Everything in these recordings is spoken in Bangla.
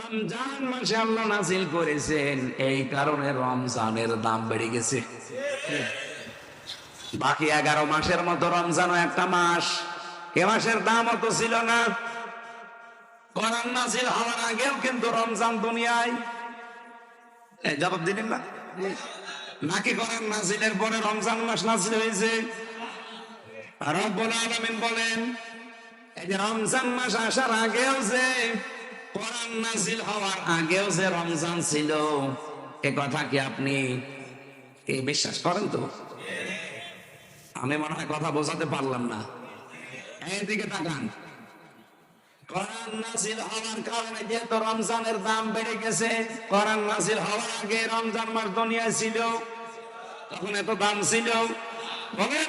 রমজান মাসে আল্লাহ নাজিল করেছেন, এই কারণে রমজানের দাম বেড়ে গেছে। বাকি এগারো মাসের মতো রমজানও একটা মাস। এ মাসের দাম অত ছিল না। কোরআন নাজিল হওয়ার আগেও কিন্তু রমজান দুনিয়ায়। জবাব দিলেন না? নাকি কোরআন নাজিলের পরে রমজান মাস নাজিল হয়েছে? রব্বুল বলেন রমজান মাস আসার আগেও যে কোরআন নাজিল হওয়ার আগেও যে রমজান ছিল, এ কথা কি আপনি বিশ্বাস করেন তো? আমি মনে হয় কথা বোঝাতে পারলাম না। এইদিকে তাকান। কোরআন নাজিল হওয়ার কারণে যেহেতু রমজানের দাম বেড়ে গেছে, কোরআন নাজিল হওয়ার আগে রমজান মাস দুনিয়ায় ছিল, তখন এত দাম ছিল। বলেন।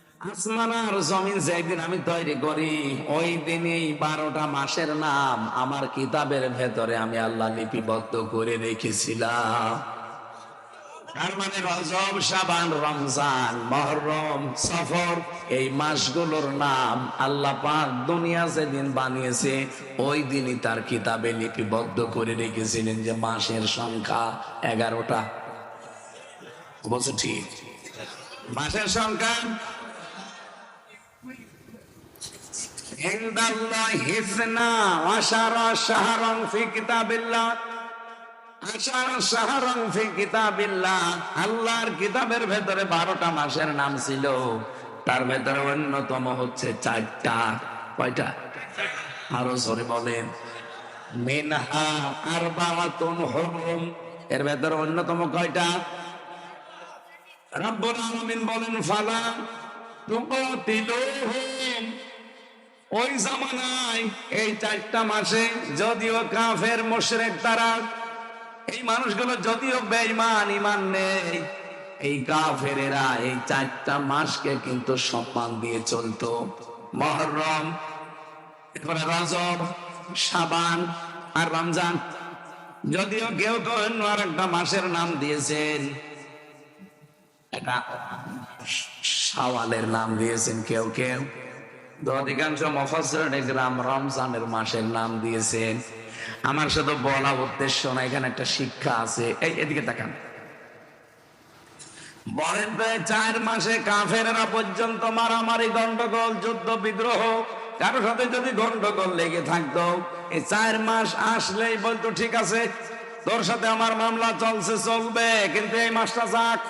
আসমান জমিন যেদিন আমি তৈরি করি ওই দিনই বারোটা মাসের নাম আমার কিতাবের ভেতরে আমি আল্লাহ লিপিবদ্ধ করে রেখেছিলাম। তার মানে লিপিবদ্ধ করে রেখেছিলেন যে মাসের সংখ্যা এগারোটা। বলছে ঠিক। মাসের সংখ্যা আল্লাহর কিতাবের ভেতরে 12টা মাসের নাম ছিল। তার ভেতরে অন্যতম হচ্ছে চারটা। কয়টা? আরও জোরে বলেন। মিনহা এর ভেতরে অন্যতম কয়টা? রব্বুল আলামিন বলেন, ফালা ওই জামানায় এই চারটা মাসে যদিও কাফের, মুশরিক তারা, এই মানুষগুলো যদিও বেঈমান ইমান নেই, এই কাফেরেরা এই চারটা মাসকে কিন্তু সম্মান দিয়ে চলতো। মহরম, এরপরে রজব সাবান আর রমজান। যদিও কেউ কেউ আর একটা মাসের নাম দিয়েছেন এটা শাওয়ালের নাম দিয়েছেন কেউ কেউ। অধিকাংশ মফসরণ গ্রাম রমজানের মাসের নাম দিয়েছেন। আমার শুধু বলা উদ্দেশ্য না, এখানে একটা শিক্ষা আছে। এই, এদিকে তাকান। বলেন চার মাসে কাফেরা পর্যন্ত মারামারি, গন্ডগোল, যুদ্ধ, বিদ্রোহ কারও সাথে যদি গন্ডগোল লেগে থাকতো এই চার মাস আসলেই বলতো, ঠিক আছে, তোর সাথে আমার মামলা চলছে, চলবে, কিন্তু এই মাসটা যাক।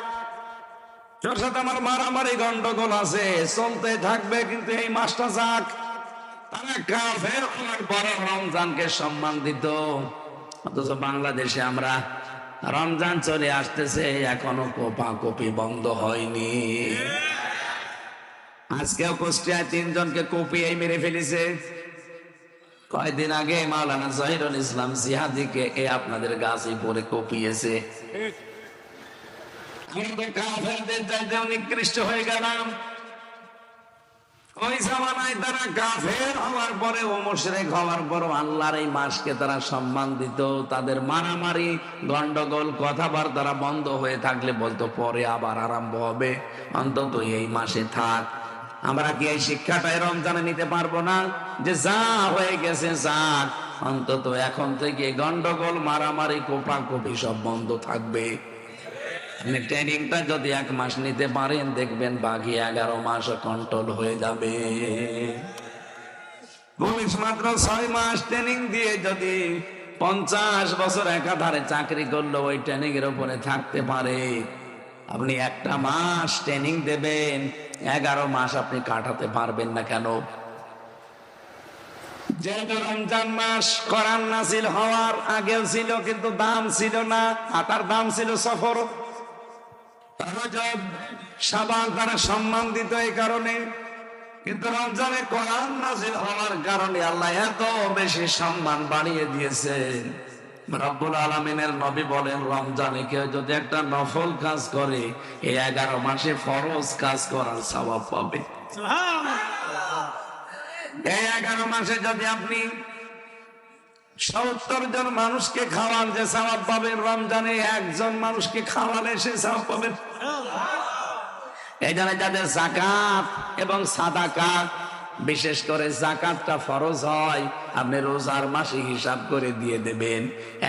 তোর সাথে আমার মারামারি গন্ডগোল আছে, চলতে থাকবে কিন্তু এই মাসটা যাক তারা কাফের হওয়ার পরে রমজানকে সম্মান দিত। অথচ বাংলাদেশে আমরা রমজান চলে আসতেছে, এখনও কোপা কপি বন্ধ হয়নি। আজকেও কুষ্টিয়ায় তিনজনকে কপিয়ে মেরে ফেলেছে। কয়েকদিন আগে মাওলানা জহিরুল ইসলাম জিহাদিকে এ আপনাদের গাছে পরে কপিয়েছে। কিন্তু কাফেরদের চাইতে নিকৃষ্ট হয়ে গেলাম। ওই জামানায় তারা কাফের হওয়ার পরে ও মুশরিক হওয়ার পর আল্লাহর এই মাসকে তারা সম্মান দিত। তাদের মারামারি, গন্ডগোল কথাবার্তা বন্ধ হয়ে থাকলে বলতো, পরে আবার আরম্ভ হবে। অন্তত এই মাসে থাক। আমরা কি এই শিক্ষাটাই রমজানে নিতে পারব না? যে যা হয়ে গেছে যা অন্তত এখন থেকে গন্ডগোল, মারামারি, কোপাকুপি সব বন্ধ থাকবে। ট্রেনিংটা যদি এক মাস নিতে পারেন, দেখবেন বাকি এগারো মাস কন্ট্রোল হয়ে যাবে। পুলিশ মাত্র ছয় মাস ট্রেনিং দিয়ে যদি পঞ্চাশ বছর একাধারে চাকরি করল ওই ট্রেনিং এর উপরে থাকতে পারে। আপনি একটা মাস ট্রেনিং দেবেন, এগারো মাস আপনি কাটাতে পারবেন না কেন? যেহেতু মাস করান নাসিল হওয়ার আগেও ছিল, কিন্তু দাম ছিল না আর তার দাম ছিল সফর। রজব সাবান তারা সম্মান দিত এই কারণে। কিন্তু রমজানে কোরআন নাজিল হওয়ার কারণে আল্লাহ এত বেশি সম্মান বাড়িয়ে দিয়েছে রব্বুল আলমিনের নবী বলেন রমজানে কেউ যদি একটা নফল কাজ করে এই এগারো মাসে ফরজ কাজ করার স্বভাব পাবে। এই এগারো মাসে যদি আপনি সত্তর জন মানুষকে খাওয়ান যে স্বভাব পাবেন। রমজানে একজন মানুষকে খাওয়ালে সে স্বভাব পাবেন এই জন্য যাদের জাকাত এবং সাদাকাত, বিশেষ করে জাকাতটা ফরজ হয়, আপনি রোজার মাসে হিসাব করে দিয়ে দেবেন।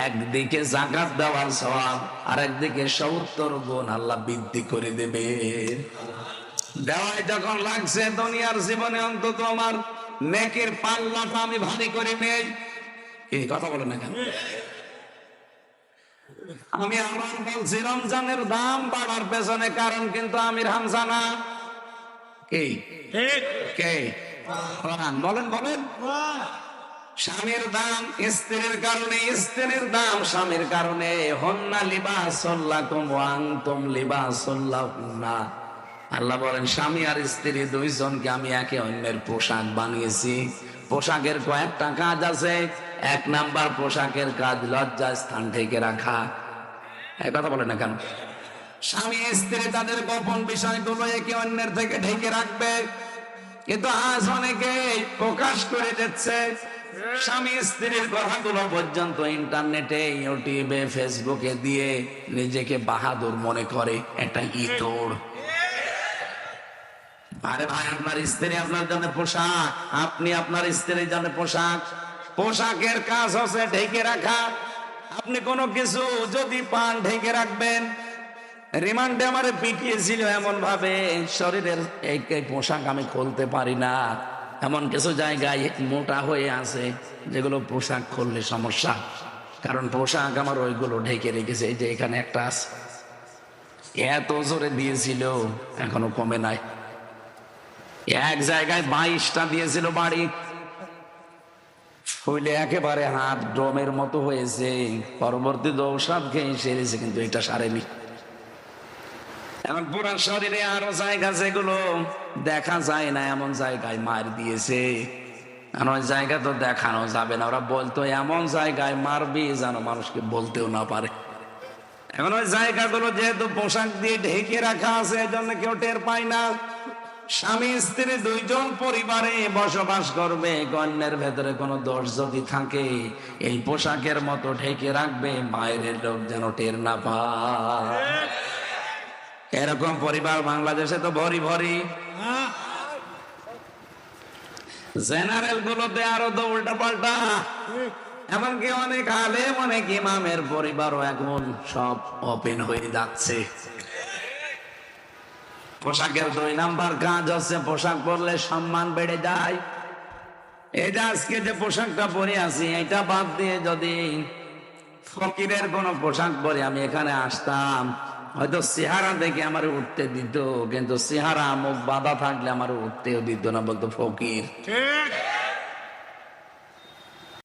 একদিকে জাকাত দেওয়ার সওয়াব আর একদিকে সত্তর গুণ আল্লাহ বৃদ্ধি করে দেবেন। দেওয়ায় যখন লাগছে, দুনিয়ার জীবনে অন্তত আমার নেকের পাল্লাটা আমি ভারী করে নেই। এই কথা বলে না কেন? আমি আমার বলছি রমজানের দাম বাড়ার পেছনে কারণ কিন্তু আমির হামজা না। কে? কে? বলেন বলেন। স্বামীর দাম স্ত্রীর কারণে স্ত্রীর দাম স্বামীর কারণে। হন্না লিবাসল্লাকুম ওয়া আনতুম লিবাসল্লাহুন্না আল্লাহ বলেন স্বামী আর স্ত্রী দুইজনকে আমি একে অন্যের পোশাক বানিয়েছি। পোশাকের কয়েকটা কাজ আছে। এক নাম্বার পোশাকের কাজ লজ্জা স্থান থেকে রাখা। এই কথা বলে না কেন? স্বামী, স্ত্রী তাদের গোপন বিষয়গুলো একে অন্যের থেকে ঢেকে রাখবে। কিন্তু আজ অনেকে প্রকাশ করে দিচ্ছে, স্বামী, স্ত্রীর কথাগুলো পর্যন্ত ইন্টারনেটে, ইউটিউবে, ফেসবুকে দিয়ে নিজেকে বাহাদুর মনে করে। একটা ইতর। আরে ভাই, আপনার স্ত্রী আপনার জন্য পোশাক, আপনি আপনার স্ত্রীর জন্য পোশাক। পোশাকের কাজ হচ্ছে ঢেকে রাখা। আপনি কোনো কিছু যদি পান, ঢেকে রাখবেন। রিমান্ডে আমার পিটিয়েছিল এমন ভাবে শরীরের এই পোশাক আমি খুলতে পারি না। এমন কিছু জায়গায় মোটা হয়ে আছে, যেগুলো পোশাক খুললে সমস্যা। কারণ পোশাক আমার ওইগুলো ঢেকে রেখেছে, এই যে এখানে একটা আছে। এত জোরে দিয়েছিল, এখনও কমে নাই। এক জায়গায় বাইশটা দিয়েছিল বাড়ি। হইলে একেবারে হাত ড্রমের মতো হয়েছে। পরবর্তী ঔষধ খেয়ে সেরেছে কিন্তু এটা সারেনি। এখন পুরা শরীরে আরও জায়গা যেগুলো দেখা যায় না, এমন জায়গায় মার দিয়েছে। আর ওই জায়গা তো দেখানো যাবে না। ওরা বলতো, এমন জায়গায় মারবি যেন মানুষকে বলতেও না পারে। এখন ওই জায়গাগুলো যেহেতু পোশাক দিয়ে ঢেকে রাখা আছে এই জন্য কেউ টের পায় না। স্বামী, স্ত্রী দুইজন পরিবারে বসবাস করবে কন্যার ভেতরে কোনো দোষ যদি থাকে, এই পোশাকের মতো ঢেকে রাখবে, মায়ের লোক যেন টের না পায়। এরকম পরিবার বাংলাদেশে তো ভরি ভরি। জেনারেল গুলোতে আরও তো উল্টা পাল্টা এমনকি অনেক আলেম, অনেক ইমামের পরিবারও এখন সব ওপেন হয়ে যাচ্ছে। পোশাকের দুই নাম্বার কাজ হচ্ছে পোশাক পরলে সম্মান বেড়ে যায়। এটা আজকে যে পোশাকটা পরে আছি, এটা বাদ দিয়ে যদি ফকিরের কোন পোশাক পরে আমি এখানে আসতাম, হয়তো চেহারা দেখে আমার উঠতে দিত, কিন্তু চেহারা মুখ বাধা থাকলে আমার উঠতেও দিত না বলতো ফকির।